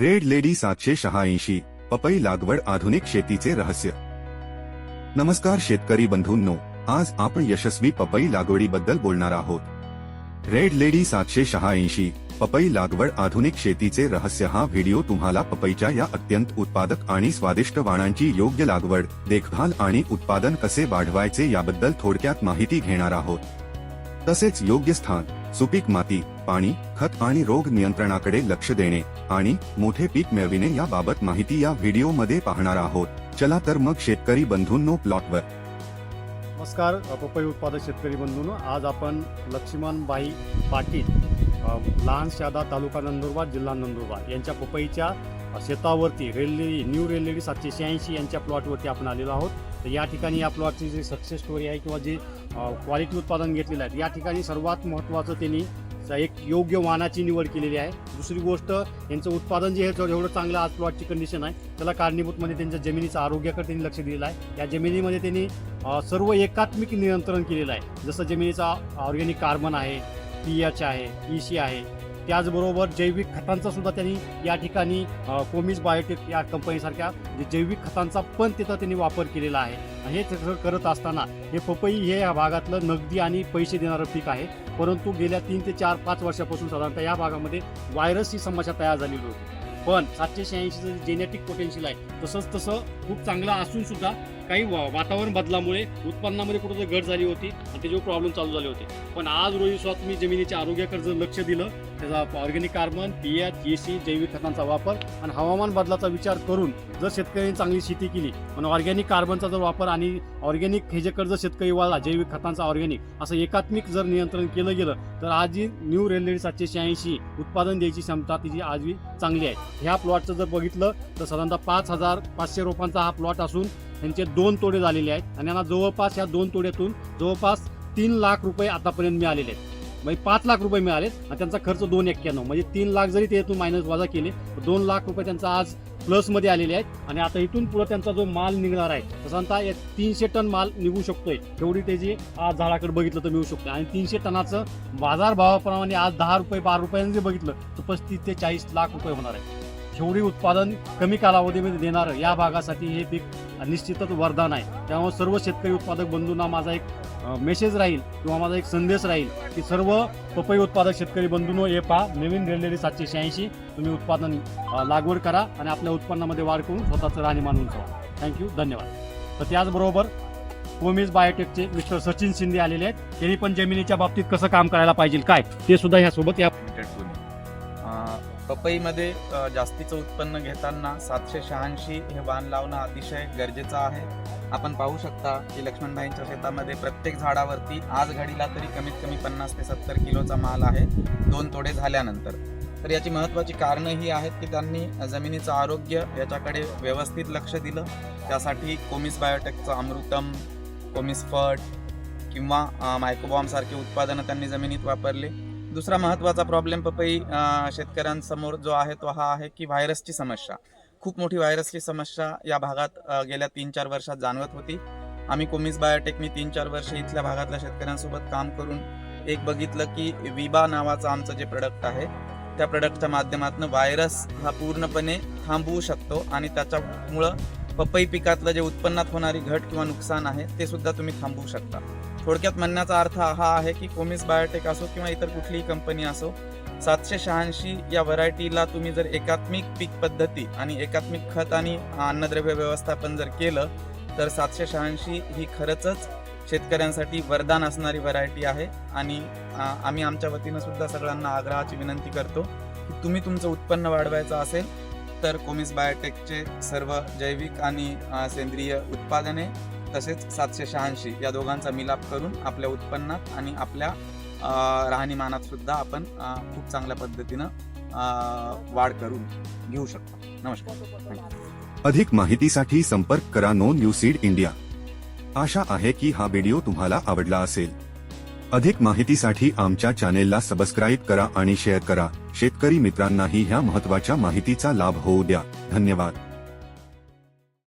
Red lady सातशे शहाऐंशी पपई लागवड आधुनिक शेतीचे रहस्य. नमस्कार शेतकरी बंधूंनो आज आपण यशस्वी पपई लागवडीबद्दल बोलणार आहोत. रेड लेडी सातशे शहाऐंशी पपई लागवड आधुनिक शेतीचे रहस्य हा व्हिडिओ तुम्हाला पपईच्या या अत्यंत उत्पादक आणि स्वादिष्ट वाणांची योग्य लागवड देखभाल आणि उत्पादन कसे वाढवायचे याबद्दल थोडक्यात माहिती घेणार आहोत. तसेच योग्य स्थान सुपीक माती पाणी खत आणि रोग नियंत्रणाकडे लक्ष देणे आणि मोठे पीक मिळविणे याबाबत माहिती या व्हिडिओमध्ये पाहणार आहोत. चला तर मग शेतकरी बंधूंनो प्लॉटवर. नमस्कार पपई उत्पादक शेतकरी बंधूंनो आज आपण लक्ष्मणबाई पाटील लहान शादा तालुका नंदुरबार जिल्हा नंदुरबार यांच्या पपईच्या शेतावरती रेल्वे न्यू रेल्वेडी सातशे शहाऐंशी यांच्या प्लॉटवरती आपण आलेलो आहोत. तर या ठिकाणी या प्लॉटची जी सक्सेस स्टोरी आहे किंवा जे क्वालिटी उत्पादन घेतलेलं आहे या ठिकाणी सर्वात महत्त्वाचं त्यांनी एक योग्य वाहनाची निवड केलेली आहे. दुसरी गोष्ट यांचं उत्पादन जे आहे एवढं चांगलं आज प्लॉटची कंडिशन आहे. त्याला कारणीभूत म्हणजे त्यांच्या जमिनीचं आरोग्याकडे त्यांनी लक्ष दिलेलं आहे. या जमिनीमध्ये त्यांनी सर्व एकात्मिक नियंत्रण केलेलं आहे. जसं जमिनीचा ऑर्गॅनिक कार्बन आहे पी एच आहे ई सी आहे त्याचबरोबर जैविक खतांचा सुद्धा त्यांनी या ठिकाणी कोमिस बायोटेक या कंपनीसारख्या जैविक खतांचा पण तिथं त्यांनी वापर केलेला आहे. आणि हे करत असताना हे पपई हे या भागातलं नगदी आणि पैसे देणारं पीक आहे. परंतु गेल्या तीन ते चार पाच वर्षापासून साधारणतः या भागामध्ये व्हायरसची समस्या तयार झालेली होती. पण सातशे शहाऐंशीचं जेनेटिक पोटेन्शियल आहे. तसंच तसं खूप चांगलं असून सुद्धा काही वा- वातावरण बदलामुळे उत्पन्नामध्ये कुठेतरी घट झाली होती आणि त्याचे प्रॉब्लेम चालू झाले होते. पण आज रोजी स्वतः तुम्ही जमिनीच्या आरोग्याकडे जर लक्ष दिलं त्याचा organic carbon P H E C जैविक खतांचा वापर आणि हवामान बदलाचा विचार करून जर शेतकऱ्यांनी चांगली शेती केली पण ऑर्गॅनिक कार्बनचा जर वापर आणि ऑर्गॅनिक ह्याच्याकडे जर शेतकरी वळला जैविक खतांचा ऑर्गॅनिक असं एकात्मिक जर नियंत्रण केलं गेलं तर आज जी न्यू रेल्वे सातशे शहाऐंशी उत्पादन द्यायची क्षमता तिची आजही चांगली आहे. ह्या प्लॉटचं जर बघितलं तर साधारणतः पाच हजार पाचशे रोपांचा हा प्लॉट असून त्यांचे दोन तोडे झालेले आहेत. आणि यांना जवळपास या दोन तोड्यातून जवळपास तीन लाख रुपये आतापर्यंत मिळालेले आहेत. म्हणजे पाच लाख रुपये मिळाले आणि त्यांचा खर्च दोन एक्क्याण्णव. म्हणजे तीन लाख जरी त्यातून मायनस वजा केले तर दोन लाख रुपये त्यांचा आज प्लसमध्ये आलेले आहेत. आणि आता इथून पुढे त्यांचा जो माल निघणार आहे साधारणतः तीनशे टन माल निघू शकतोय. एवढी त्याची आज झाडाकडे बघितलं तर मिळू शकतो आणि तीनशे टनाचं बाजार भावाप्रमाणे आज दहा रुपये बारा रुपयांनी जर बघितलं तर पस्तीस ते चाळीस लाख रुपये होणार आहे जेवढी उत्पादन कमी कालावधीमध्ये देणारं या भागासाठी हे पीक निश्चितच वरदान आहे. त्यामुळे सर्व शेतकरी उत्पादक बंधूंना माझा एक मेसेज राहील किंवा माझा एक संदेश राहील की सर्व पपई उत्पादक शेतकरी बंधूंनो हे पहा नवीन रेल्वेली सातशे शहाऐंशी तुम्ही उत्पादन लागवड करा आणि आपल्या उत्पन्नामध्ये वाढ करून स्वतःचं राहणीमान उंचवा. थँक्यू धन्यवाद. तर त्याचबरोबर कोमिस बायोटेकचे मिस्टर सचिन शिंदे आलेले आहेत. त्यांनी पण जमिनीच्या बाबतीत कसं काम करायला पाहिजे काय? ते सुद्धा ह्यासोबत या पपईमध्ये जास्तीचं उत्पन्न घेताना सातशे शहाऐंशी हे वाण लावणं अतिशय गरजेचं आहे. आपण पाहू शकता की लक्ष्मणभाईंच्या शेतामध्ये प्रत्येक झाडावरती आज घडीला तरी कमीत कमी पन्नास ते सत्तर किलोचा माल आहे दोन तोडे झाल्यानंतर. तर याची महत्त्वाची कारणं ही आहेत की त्यांनी जमिनीचं आरोग्य याच्याकडे व्यवस्थित लक्ष दिलं. त्यासाठी कोमिस बायोटेकचं अमृतम कोमिस फट किंवा मायक्रोबॉम्बसारखे उत्पादनं त्यांनी जमिनीत वापरले. दुसरा महत्त्वाचा प्रॉब्लेम पपई शेतकऱ्यांसमोर जो आहे तो हा आहे की व्हायरसची समस्या. खूप मोठी व्हायरसची समस्या या भागात गेल्या तीन चार वर्षात जाणवत होती. आम्ही कोमिस बायोटेकनी तीन चार वर्ष इथल्या भागातल्या शेतकऱ्यांसोबत काम करून एक बघितलं की विबा नावाचं आमचं जे प्रोडक्ट आहे त्या प्रोडक्टच्या माध्यमातून व्हायरस हा पूर्णपणे थांबवू शकतो आणि त्याच्यामुळं पपई पिकातलं जे उत्पन्नात होणारी घट किंवा नुकसान आहे ते सुद्धा तुम्ही थांबवू शकता. थोडक्यात म्हणण्याचा अर्थ हा आहे की कोमिस बायोटेक असो किंवा इतर कुठलीही कंपनी असो सातशे शहाऐंशी या व्हरायटीला तुम्ही जर एकात्मिक पीक पद्धती आणि एकात्मिक खत आणि अन्नद्रव्य व्यवस्थापन जर केलं तर सातशे शहाऐंशी ही खरंच शेतकऱ्यांसाठी वरदान असणारी व्हरायटी आहे. आणि आम्ही आमच्या वतीनं सुद्धा सगळ्यांना आग्रहाची विनंती करतो की तुम्ही तुमचं उत्पन्न वाढवायचं असेल तर कोमिस बायोटेकचे सर्व जैविक आणि सेंद्रिय उत्पादने तसेच सातशे शहाऐंशी या दोघांचा मिलाप करून आपल्या उत्पन्नात आणि आपल्या राहणीमानात सुद्धा आपण खूप चांगल्या पद्धतीनं वाढ करून घेऊ शकतो. नमस्कार. अधिक माहितीसाठी संपर्क करा नो न्यूसीड इंडिया. आशा आहे की हा व्हिडिओ तुम्हाला आवडला असेल. अधिक माहितीसाठी आमच्या चॅनेलला सबस्क्राईब करा आणि शेअर करा. शेतकरी मित्रांनाही ह्या महत्त्वाच्या माहितीचा लाभ होऊ द्या. धन्यवाद.